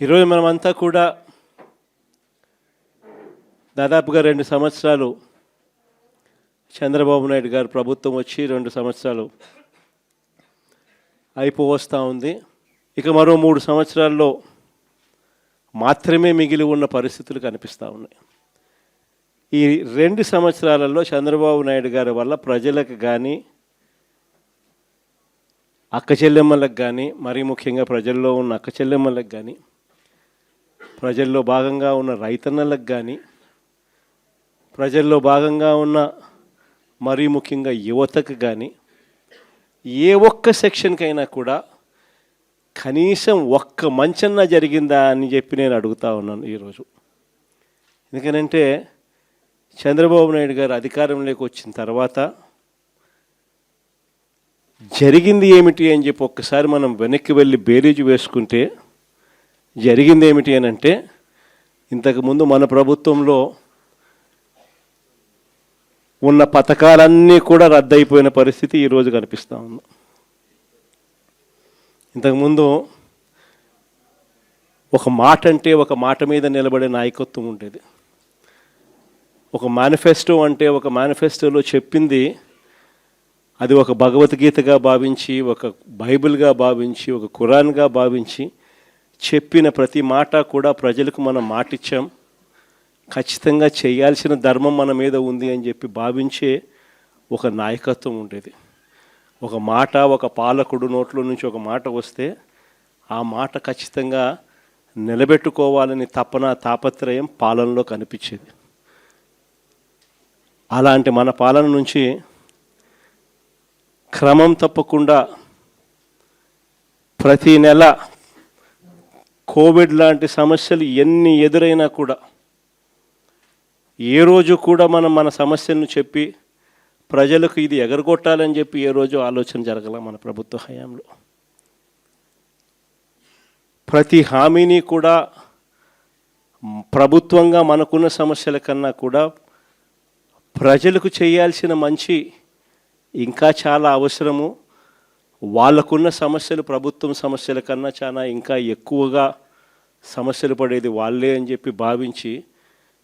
ఈరోజు మనమంతా కూడా దాదాపుగా రెండు సంవత్సరాలు చంద్రబాబు నాయుడు గారు ప్రభుత్వం వచ్చి రెండు సంవత్సరాలు అయిపోవస్తూ ఉంది. ఇక మరో మూడు సంవత్సరాల్లో మాత్రమే మిగిలి ఉన్న పరిస్థితులు కనిపిస్తూ ఉన్నాయి. ఈ రెండు సంవత్సరాలలో చంద్రబాబు నాయుడు గారి వల్ల ప్రజలకు కానీ అక్క చెల్లెమ్మలకు కానీ మరీ ముఖ్యంగా ప్రజల్లో ఉన్న అక్క చెల్లెమ్మలకు కానీ ప్రజల్లో భాగంగా ఉన్న రైతన్నలకు కానీ ప్రజల్లో భాగంగా ఉన్న మరీ ముఖ్యంగా యువతకు కానీ ఏ ఒక్క సెక్షన్కైనా కూడా కనీసం ఒక్క మంచన్నా జరిగిందా అని చెప్పి నేను అడుగుతా ఉన్నాను ఈరోజు. ఎందుకనంటే చంద్రబాబు నాయుడు గారు అధికారంలోకి వచ్చిన తర్వాత జరిగింది ఏమిటి అని చెప్పి ఒక్కసారి మనం వెనక్కి వెళ్ళి బేరీజు వేసుకుంటే జరిగింది ఏమిటి అని అంటే ఇంతకుముందు మన ప్రభుత్వంలో ఉన్న పథకాలన్నీ కూడా రద్దయిపోయిన పరిస్థితి ఈరోజు కనిపిస్తూ ఉంది. ఇంతకుముందు ఒక మాట అంటే ఒక మాట మీద నిలబడే నాయకత్వం ఉండేది. ఒక మేనిఫెస్టో అంటే ఒక మేనిఫెస్టోలో చెప్పింది అది ఒక భగవద్గీతగా భావించి ఒక బైబిల్గా భావించి ఒక ఖురాన్గా భావించి చెప్పిన ప్రతి మాట కూడా ప్రజలకు మనం మాటిచ్చాం. ఖచ్చితంగా చేయాల్సిన ధర్మం మన మీద ఉంది అని చెప్పి భావించే ఒక నాయకత్వం ఉండేది. ఒక మాట ఒక పాలకుడు నోట్లో నుంచి ఒక మాట వస్తే ఆ మాట ఖచ్చితంగా నిలబెట్టుకోవాలని తపన తాపత్రయం పాలనలో కనిపించేది. అలాంటి మన పాలన నుంచి క్రమం తప్పకుండా ప్రతి నెల కోవిడ్ లాంటి సమస్యలు ఎన్ని ఎదురైనా కూడా ఏ రోజు కూడా మనం మన సమస్యలను చెప్పి ప్రజలకు ఇది ఎగరగొట్టాలని చెప్పి ఏ రోజు ఆలోచన జరగల మన ప్రభుత్వ హయాంలో. ప్రతి హామీని కూడా ప్రభుత్వంగా మనకున్న సమస్యల కన్నా కూడా ప్రజలకు చేయాల్సిన మంచి ఇంకా చాలా అవసరము. వాళ్ళకున్న సమస్యలు ప్రభుత్వం సమస్యల కన్నా చాలా ఇంకా ఎక్కువగా సమస్యలు పడేది వాళ్ళే అని చెప్పి భావించి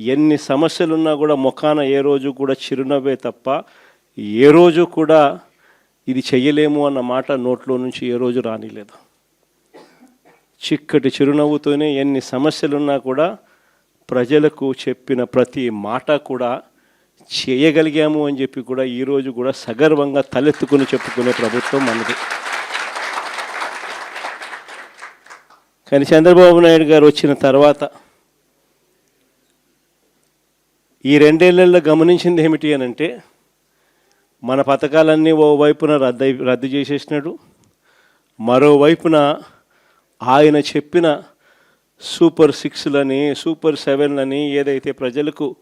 ఎన్ని సమస్యలున్నా కూడా ముఖాన ఏ రోజు కూడా చిరునవ్వే తప్ప ఏ రోజు కూడా ఇది చెయ్యలేము అన్న మాట నోట్లో నుంచి ఏ రోజు రానిలేదు. చిక్కటి చిరునవ్వుతోనే ఎన్ని సమస్యలున్నా కూడా ప్రజలకు చెప్పిన ప్రతి మాట కూడా చేయగలిగాము అని చెప్పి కూడా ఈరోజు కూడా సగర్వంగా తలెత్తుకుని చెప్పుకునే ప్రభుత్వం మనది. కానీ చంద్రబాబు నాయుడు గారు వచ్చిన తర్వాత ఈ రెండేళ్ళలో గమనించింది ఏమిటి అని అంటే మన పథకాలన్నీ ఓవైపున రద్దు రద్దు చేసేసినాడు. మరోవైపున ఆయన చెప్పిన సూపర్ సిక్స్లని సూపర్ సెవెన్లని ఏదైతే ప్రజలకు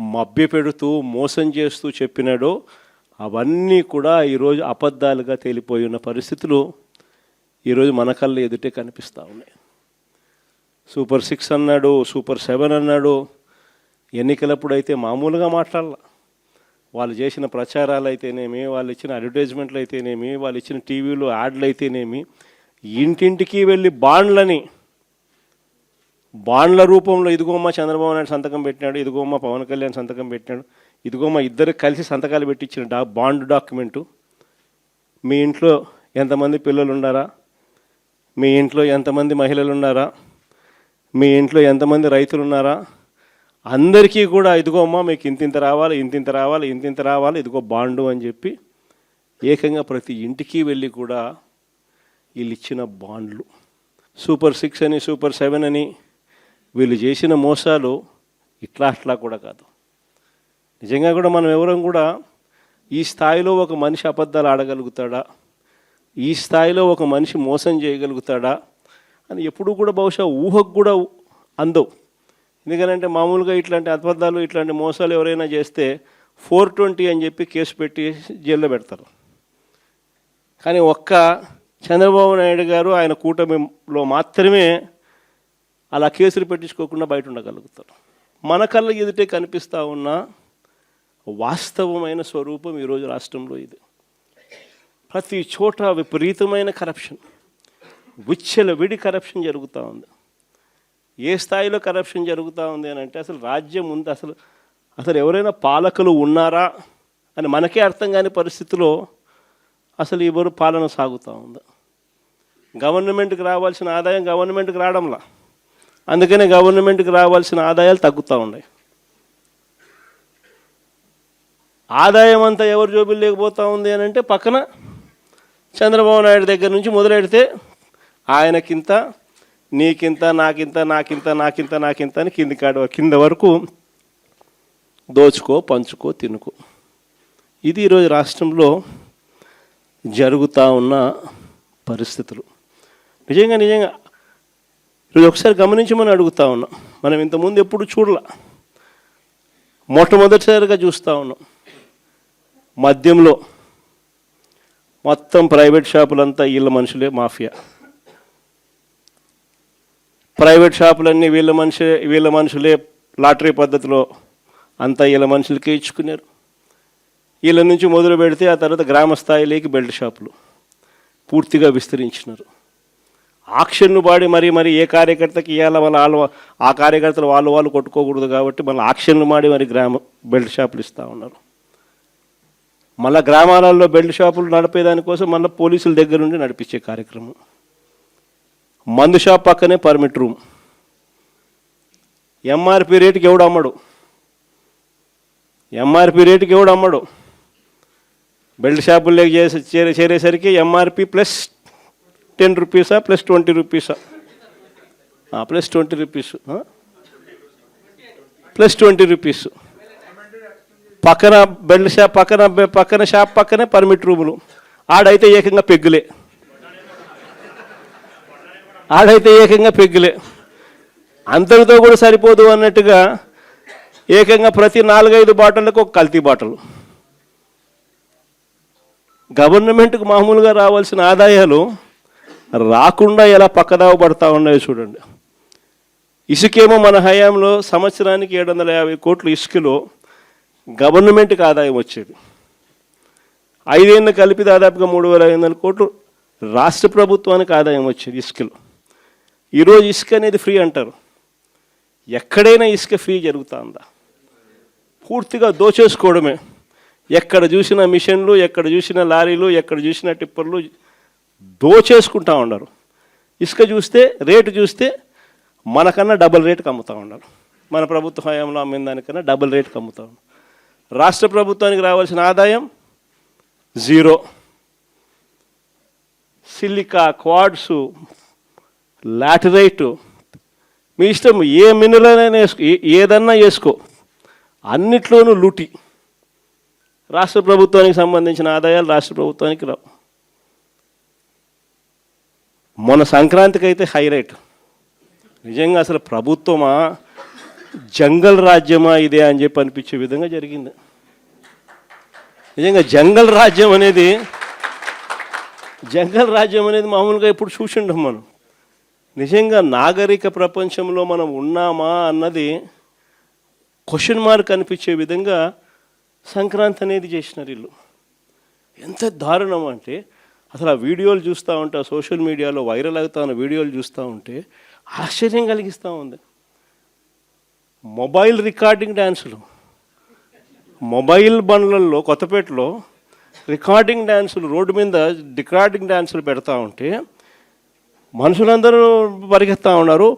మభ్యపెడుతూ మోసం చేస్తూ చెప్పినాడో అవన్నీ కూడా ఈరోజు అబద్ధాలుగా తేలిపోయి ఉన్న పరిస్థితులు ఈరోజు మన కళ్ళ ఎదుటే కనిపిస్తూ ఉన్నాయి. సూపర్ సిక్స్ అన్నాడు సూపర్ సెవెన్ అన్నాడు. ఎన్నికలప్పుడు అయితే మామూలుగా మాట్లాడాల. వాళ్ళు చేసిన ప్రచారాలు అయితేనేమి వాళ్ళు ఇచ్చిన అడ్వర్టైజ్మెంట్లు అయితేనేమి వాళ్ళు ఇచ్చిన టీవీలో యాడ్లు అయితేనేమి ఇంటింటికి వెళ్ళి బాండ్లని బాండ్ల రూపంలో ఇదిగోమ్మ చంద్రబాబు నాయుడు సంతకం పెట్టినాడు ఇదిగోమ్మ పవన్ కళ్యాణ్ సంతకం పెట్టినాడు ఇదిగోమ్మ ఇద్దరు కలిసి సంతకాలు పెట్టించిన డా బాండ్ డాక్యుమెంటు. మీ ఇంట్లో ఎంతమంది పిల్లలు ఉన్నారా మీ ఇంట్లో ఎంతమంది మహిళలు ఉన్నారా మీ ఇంట్లో ఎంతమంది రైతులు ఉన్నారా అందరికీ కూడా ఇదిగోమ్మా మీకు ఇంతింత రావాలి ఇంతింత రావాలి ఇంతింత రావాలి ఇదిగో బాండు అని చెప్పి ఏకంగా ప్రతి ఇంటికి వెళ్ళి కూడా వీళ్ళు ఇచ్చిన బాండ్లు. సూపర్ సిక్స్ అని సూపర్ సెవెన్ అని వీళ్ళు చేసిన మోసాలు ఇట్లా అట్లా కూడా కాదు. నిజంగా కూడా మనం ఎవరం కూడా ఈ స్థాయిలో ఒక మనిషి అబద్ధాలు ఆడగలుగుతాడా? ఈ స్థాయిలో ఒక మనిషి మోసం చేయగలుగుతాడా? అని ఎప్పుడూ కూడా బహుశా ఊహకు కూడా అందవు. ఎందుకనంటే మామూలుగా ఇట్లాంటి అబద్ధాలు ఇట్లాంటి మోసాలు ఎవరైనా చేస్తే ఫోర్ ట్వంటీ అని చెప్పి కేసు పెట్టి జైల్లో పెడతారు. కానీ ఒక్క చంద్రబాబు నాయుడు గారు ఆయన కూటమిలో మాత్రమే అలా కేసులు పెట్టించుకోకుండా బయట ఉండగలుగుతారు మన కళ్ళ ఎదుటే కనిపిస్తూ ఉన్న వాస్తవమైన స్వరూపం ఈరోజు రాష్ట్రంలో ఇది. ప్రతి చోట విపరీతమైన కరప్షన్ విచ్చల విడి కరప్షన్ జరుగుతూ ఉంది. ఏ స్థాయిలో కరప్షన్ జరుగుతూ ఉంది అని అంటే అసలు రాజ్యం ఉంది అసలు అసలు ఎవరైనా పాలకులు ఉన్నారా అని మనకే అర్థం కాని పరిస్థితిలో అసలు ఎవరు పాలన సాగుతూ ఉంది. గవర్నమెంట్కి రావాల్సిన ఆదాయం గవర్నమెంట్కి రావడంలా. అందుకనే గవర్నమెంట్కి రావాల్సిన ఆదాయాలు తగ్గుతూ ఉన్నాయి. ఆదాయం అంతా ఎవరు జోబులు లేకపోతూ ఉంది అని అంటే పక్కన చంద్రబాబు నాయుడు దగ్గర నుంచి మొదలెడితే ఆయనకింత నీకింత నాకింత నాకింత నాకింత నాకింత అని కింది కాడ కింద వరకు దోచుకో పంచుకో తినుకో. ఇది ఈరోజు రాష్ట్రంలో జరుగుతూ ఉన్న పరిస్థితులు. నిజంగా నిజంగా ఇది ఒకసారి గమనించమని అడుగుతా ఉన్నాం. మనం ఇంతకుముందు ఎప్పుడు చూడలా. మొట్టమొదటిసారిగా చూస్తూ ఉన్నాం. మద్యంలో మొత్తం ప్రైవేట్ షాపులంతా వీళ్ళ మనుషులే మాఫియా. ప్రైవేట్ షాపులన్నీ వీళ్ళ మనుషులే వీళ్ళ మనుషులే లాటరీ పద్ధతిలో అంతా వీళ్ళ మనుషులకే ఇచ్చుకున్నారు. వీళ్ళ నుంచి మొదలు పెడితే ఆ తర్వాత గ్రామ స్థాయిలోకి బెల్ట్ షాపులు పూర్తిగా విస్తరించినారు. ఆక్షన్ను పాడి మరి మరి ఏ కార్యకర్తకి ఇవ్వాల వాళ్ళ వాళ్ళు ఆ కార్యకర్తలు వాళ్ళు వాళ్ళు కొట్టుకోకూడదు కాబట్టి మళ్ళీ ఆక్షన్లు మాడి మరి గ్రామ బెల్ట్ షాపులు ఇస్తూ ఉన్నారు. మళ్ళీ గ్రామాలలో బెల్ట్ షాపులు నడిపేదానికోసం మళ్ళీ పోలీసుల దగ్గర నుండి నడిపించే కార్యక్రమం. మందు షాప్ పక్కనే పర్మిట్ రూమ్. ఎంఆర్పి రేటుకి ఎవడు అమ్మడు? ఎంఆర్పి రేటుకి ఎవడు అమ్మడు? బెల్ట్ షాపుల్లో చేసి చేరే చేరేసరికి ఎంఆర్పి ప్లస్ టెన్ రూపీసా plus twenty రూపీసా? Plus twenty rupees. Plus twenty rupees. పక్కన బెల్ట్ షాప్ పక్కన పక్కన షాప్ పక్కనే పర్మిట్ రూములు. ఆడైతే ఏకంగా పెగ్గులే. ఆడైతే ఏకంగా పెగ్గులే. అందరితో కూడా సరిపోదు అన్నట్టుగా ఏకంగా ప్రతి నాలుగైదు బాటళ్ళకు ఒక కల్తీ బాటలు. గవర్నమెంట్కి మామూలుగా రావాల్సిన ఆదాయాలు రాకుండా ఎలా పక్కదావ పడతా ఉన్నాయో చూడండి. ఇసుకేమో మన హయాంలో సంవత్సరానికి ఏడు వందల యాభై కోట్లు ఇసుకలో గవర్నమెంట్కి ఆదాయం వచ్చేది. ఐదేళ్ళు కలిపి దాదాపుగా మూడు వేల ఐదు వందల కోట్లు రాష్ట్ర ప్రభుత్వానికి ఆదాయం వచ్చేది ఇసుకలో. ఈరోజు ఇసుక అనేది ఫ్రీ అంటారు. ఎక్కడైనా ఇసుక ఫ్రీ జరుగుతుందా? పూర్తిగా దోచేసుకోవడమే. ఎక్కడ చూసిన మిషన్లు ఎక్కడ చూసిన లారీలు ఎక్కడ చూసిన టిప్పర్లు దోచేసుకుంటా ఉన్నారు. ఇసుక చూస్తే రేటు చూస్తే మనకన్నా డబుల్ రేటుకి అమ్ముతూ ఉన్నారు. మన ప్రభుత్వ హయాంలో అమ్మిన దానికన్నా డబుల్ రేటుకి అమ్ముతా ఉన్నారు. రాష్ట్ర ప్రభుత్వానికి రావాల్సిన ఆదాయం జీరో. సిలికా క్వాడ్సు లాటరైటు మీ ఇష్టం ఏ మినరల్ అయినా వేసుకో ఏదన్నా వేసుకో. అన్నిట్లోనూ లూటి. రాష్ట్ర ప్రభుత్వానికి సంబంధించిన ఆదాయాలు రాష్ట్ర ప్రభుత్వానికి రావు. మొన్న సంక్రాంతికి అయితే హైలైట్ నిజంగా అసలు ప్రభుత్వమా జంగల్ రాజ్యమా ఇదే అని చెప్పి అనిపించే విధంగా జరిగింది. నిజంగా జంగల్ రాజ్యం అనేది జంగల్ రాజ్యం అనేది మామూలుగా ఇప్పుడు చూసిండం మనం. నిజంగా నాగరిక ప్రపంచంలో మనం ఉన్నామా అన్నది క్వశ్చన్ మార్క్ అనిపించే విధంగా సంక్రాంతి అనేది చేసినారు వీళ్ళు. ఎంత దారుణం అంటే అసలు ఆ వీడియోలు చూస్తూ ఉంటే ఆ సోషల్ మీడియాలో వైరల్ అవుతా ఉన్న వీడియోలు చూస్తూ ఉంటే ఆశ్చర్యం కలిగిస్తూ ఉంది. మొబైల్ రికార్డింగ్ డ్యాన్సులు మొబైల్ బండ్లలో కొత్తపేటలో రికార్డింగ్ డ్యాన్సులు రోడ్డు మీద రికార్డింగ్ డ్యాన్సులు పెడతా ఉంటే మనుషులందరూ పరిగెత్తా ఉన్నారు.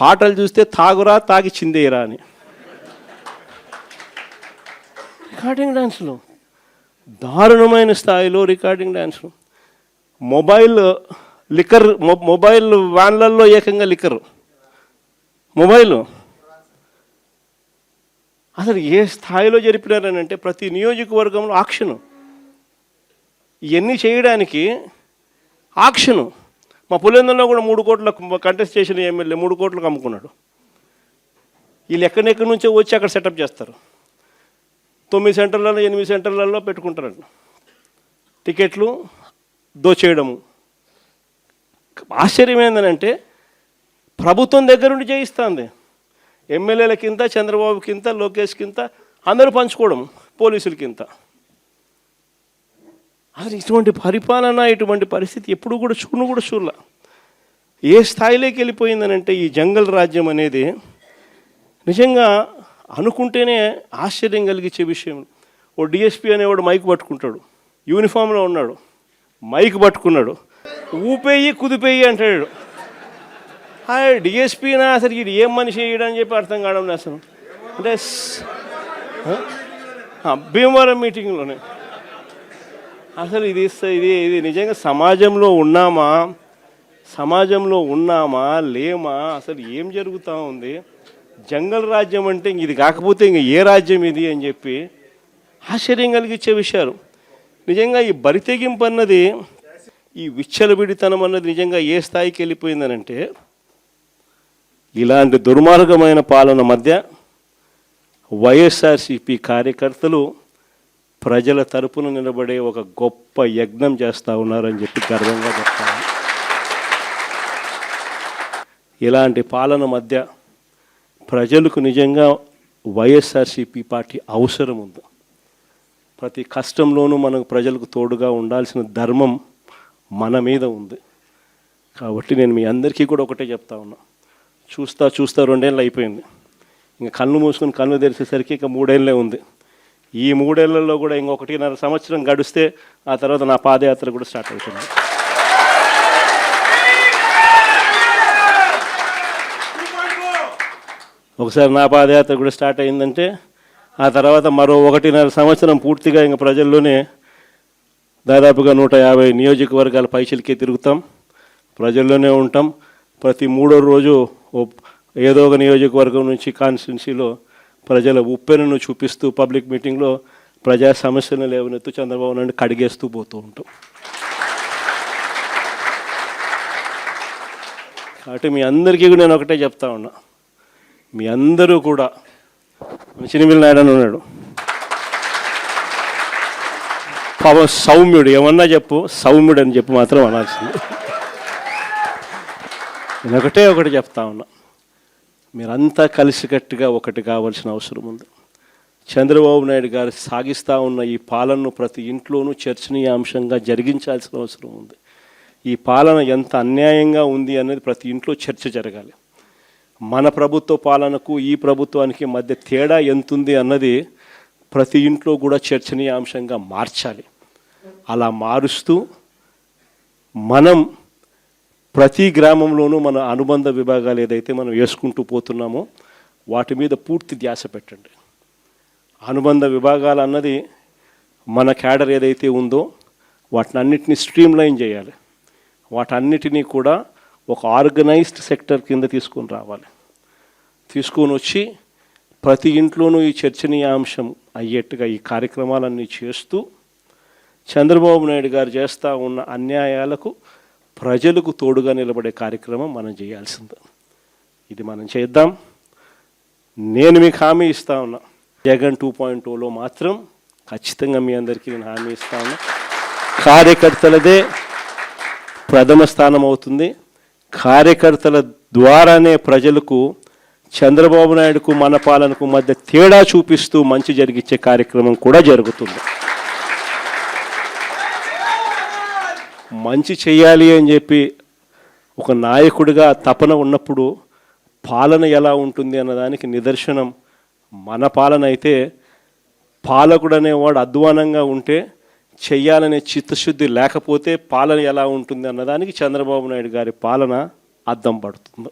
పాటలు చూస్తే తాగురా తాగి చిందేయరా అని. రికార్డింగ్ డ్యాన్సులు దారుణమైన స్థాయిలో రికార్డింగ్ డ్యాన్సులు మొబైల్ లిక్కర్ మొ- మొబైల్ వ్యాన్లలో ఏకంగా లిక్కర్ మొబైల్. అసలు ఏ స్థాయిలో జరిపినారనంటే ప్రతి నియోజకవర్గంలో ఆక్షను. ఇవన్నీ చేయడానికి ఆక్షను. మా పులిందంలో కూడా మూడు కోట్ల కంటెస్ట్ చేసిన ఎమ్మెల్యే మూడు కోట్లకు అమ్ముకున్నాడు. వీళ్ళు ఎక్కడెక్కడి నుంచో వచ్చి అక్కడ సెటప్ చేస్తారు. తొమ్మిది సెంటర్లలో ఎనిమిది సెంటర్లలో పెట్టుకుంటారండి టికెట్లు దోచేయడము. ఆశ్చర్యం ఏంటంటే ప్రభుత్వం దగ్గర నుండి చేయిస్తుంది ఎమ్మెల్యేల కింద చంద్రబాబు కింద లోకేష్ కింద అందరూ పంచుకోవడం పోలీసుల కింద. అసలు ఇటువంటి పరిపాలన ఇటువంటి పరిస్థితి ఎప్పుడు కూడా చూను కూడా చూడలా. ఏ స్థాయిలోకి వెళ్ళిపోయిందనంటే ఈ జంగల్ రాజ్యం అనేది నిజంగా అనుకుంటేనే ఆశ్చర్యం కలిగించే విషయం. ఓ డిఎస్పీ అనేవాడు మైక్ పట్టుకుంటాడు. యూనిఫామ్లో ఉన్నాడు. మైక్ పట్టుకున్నాడు. ఊపేయి కుదిపేయి అంటాడు. డిఎస్పీనా అసలు ఇది ఏం మనిషి చేయడం చెప్పి అర్థం కావడం అసలు. అంటే భీమవరం మీటింగ్లోనే. అసలు ఇది ఇది ఇది నిజంగా సమాజంలో ఉన్నామా? సమాజంలో ఉన్నామా? లేమా? అసలు ఏం జరుగుతూ ఉంది? జంగల్ రాజ్యం అంటే ఇంక ఇది కాకపోతే ఇంక ఏ రాజ్యం ఇది అని చెప్పి ఆశ్చర్యం కలిగించే విషయాలు. నిజంగా ఈ బరితెగింపు అన్నది ఈ విచ్చలవిడితనం అన్నది నిజంగా ఏ స్థాయికి వెళ్ళిపోయిందనంటే ఇలాంటి దుర్మార్గమైన పాలన మధ్య వైఎస్ఆర్సిపి కార్యకర్తలు ప్రజల తరపున నిలబడే ఒక గొప్ప యజ్ఞం చేస్తూ ఉన్నారని చెప్పి గర్వంగా చెప్తాను. ఇలాంటి పాలన మధ్య ప్రజలకు నిజంగా వైఎస్ఆర్సిపి పార్టీ అవసరం ఉంది. ప్రతి కష్టంలోనూ మనకు ప్రజలకు తోడుగా ఉండాల్సిన ధర్మం మన మీద ఉంది. కాబట్టి నేను మీ అందరికీ కూడా ఒకటే చెప్తా ఉన్నా. చూస్తా చూస్తా రెండేళ్ళు అయిపోయింది. ఇంకా కళ్ళు మూసుకుని కళ్ళు తెరిచేసరికి ఇంకా మూడేళ్ళే ఉంది. ఈ మూడేళ్ళలో కూడా ఇంకొకటిన్నర సంవత్సరం గడిస్తే ఆ తర్వాత నా పాదయాత్ర కూడా స్టార్ట్ అవుతుంది. ఒకసారి నా పాదయాత్ర కూడా స్టార్ట్ అయిందంటే ఆ తర్వాత మరో ఒకటిన్నర సంవత్సరం పూర్తిగా ఇంకా ప్రజల్లోనే దాదాపుగా నూట యాభై నియోజకవర్గాల పైసలకే తిరుగుతాం. ప్రజల్లోనే ఉంటాం. ప్రతి మూడో రోజు ఓ ఏదో ఒక నియోజకవర్గం నుంచి కాన్స్టిట్యున్సీలో ప్రజల ఉప్పెనను చూపిస్తూ పబ్లిక్ మీటింగ్లో ప్రజా సమస్యలను లేవనెత్తు చంద్రబాబు నాయుడు కడిగేస్తూ పోతూ ఉంటాం. కాబట్టి మీ అందరికీ కూడా నేను ఒకటే చెప్తా ఉన్నా. మీ అందరూ కూడా చినిమిల్ నాయుడు అని ఉన్నాడు. పాపం సౌమ్యుడు ఏమన్నా చెప్పు సౌమ్యుడు అని చెప్పి మాత్రం అనాల్సింది. నేను ఒకటే ఒకటి చెప్తా ఉన్నా. మీరంతా కలిసికట్టుగా ఒకటి కావాల్సిన అవసరం ఉంది. చంద్రబాబు నాయుడు గారు సాగిస్తూ ఉన్న ఈ పాలనను ప్రతి ఇంట్లోనూ చర్చనీయాంశంగా జరిగించాల్సిన అవసరం ఉంది. ఈ పాలన ఎంత అన్యాయంగా ఉంది అనేది ప్రతి ఇంట్లో చర్చ జరగాలి. మన ప్రభుత్వ పాలనకు ఈ ప్రభుత్వానికి మధ్య తేడా ఎంతుంది అన్నది ప్రతి ఇంట్లో కూడా చర్చనీయాంశంగా మార్చాలి. అలా మారుస్తూ మనం ప్రతి గ్రామంలోనూ మన అనుబంధ విభాగాలు ఏదైతే మనం వేసుకుంటూ పోతున్నామో వాటి మీద పూర్తి ధ్యాస పెట్టండి. అనుబంధ విభాగాలు అన్నది మన క్యాడర్ ఏదైతే ఉందో వాటిని అన్నిటిని స్ట్రీమ్లైన్ చేయాలి. వాటన్నిటినీ కూడా ఒక ఆర్గనైజ్డ్ సెక్టర్ కింద తీసుకొని రావాలి. తీసుకొని వచ్చి ప్రతి ఇంట్లోనూ ఈ చర్చనీయాంశం అయ్యేట్టుగా ఈ కార్యక్రమాలన్నీ చేస్తూ చంద్రబాబు నాయుడు గారు చేస్తూ ఉన్న అన్యాయాలకు ప్రజలకు తోడుగా నిలబడే కార్యక్రమం మనం చేయాల్సింది. ఇది మనం చేద్దాం. నేను మీకు హామీ ఇస్తా ఉన్నా. జగన్ టూ పాయింట్ టూలో మాత్రం ఖచ్చితంగా మీ అందరికీ నేను హామీ ఇస్తా ఉన్నా. కార్యకర్తలదే ప్రథమ స్థానం అవుతుంది. కార్యకర్తల ద్వారానే ప్రజలకు చంద్రబాబు నాయుడుకు మన పాలనకు మధ్య తేడా చూపిస్తూ మంచి జరిగించే కార్యక్రమం కూడా జరుగుతుంది. మంచి చేయాలి అని చెప్పి ఒక నాయకుడిగా తపన ఉన్నప్పుడు పాలన ఎలా ఉంటుంది అన్నదానికి నిదర్శనం మన పాలన అయితే పాలకుడు అనేవాడు అధ్వానంగా ఉంటే చెయ్యాలనే చిత్తశుద్ధి లేకపోతే పాలన ఎలా ఉంటుంది అన్నదానికి చంద్రబాబు నాయుడు గారి పాలన అద్దం పడుతుంది.